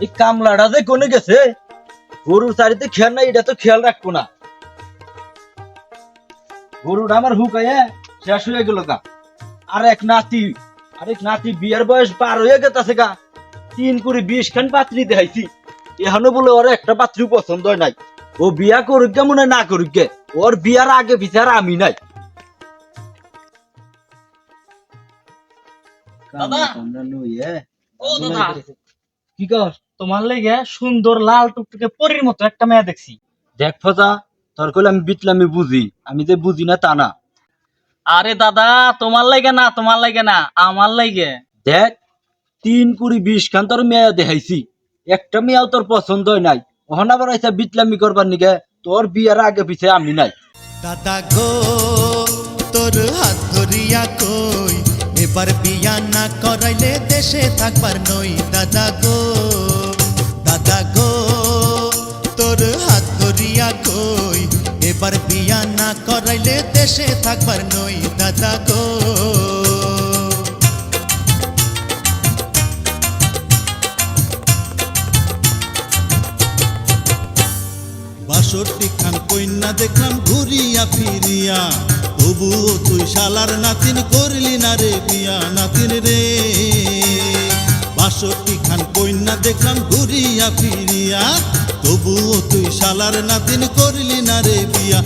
এই কামলাটা যে কোনে গেছে? গরুর চারিতে খেয়াল নাই এটা তো খেয়াল রাখব না। গরুটা আমার হুকাইয়ে শেষ হয়ে গেল গা। আর এক নাতি আর এক নাতি বিয়ের বয়স পার হয়ে গেছে গা। তিন করে বিশ খান পাত্রী দেখাইছি। এখনও বলে ওর একটা পাত্রী পছন্দ হয় নাই। ও বিয়া করুক গে মনে না করুক গে। ওর বিয়ার আগে বিচার আমি নাই। দাদা। ও দাদা। কি তোমার লেগে সুন্দর লাল টুকটুকে পরীর মতো একটা মেয়ে দেখছি। দেখ ফজা তোর কইলে আমি বিটলামি বুঝি। আমি যে বুঝি না তা না। আরে দাদা তোমার লাগে না তোমার লাগে না আমার লাগে। দেখ তিন কুড়ি বিশ খান তোর মেয়া দেখাইছি। একটা মেয়াও তোর পছন্দ হয় নাই। ওখান আবার আইসা বিটলামি করবার নিকে তোর বিয়ার আগে পিছে আমি নাই। দাদা গো তোর হাত ধরিয়া কই? এবার বিয়া না করাইলে দেশে থাকবার নই দাদা গো দাদা গো, তোর হাত ধরিয়া কই? এবার বিয়া না করাইলে দেশে থাকবার নই দাদা গো। বাষট্টি খান কন্যা দেখলাম ঘুরিয়া ফিরিয়া, তবুও তুই শালার নাতিন করলি রে বিয়া নাতিন রে। বাষট্টি খান কন্যা দেখলাম ঘুরিয়া ফিরিয়া, তবুও তুই শালার নাতিন করলি না রে বিয়া।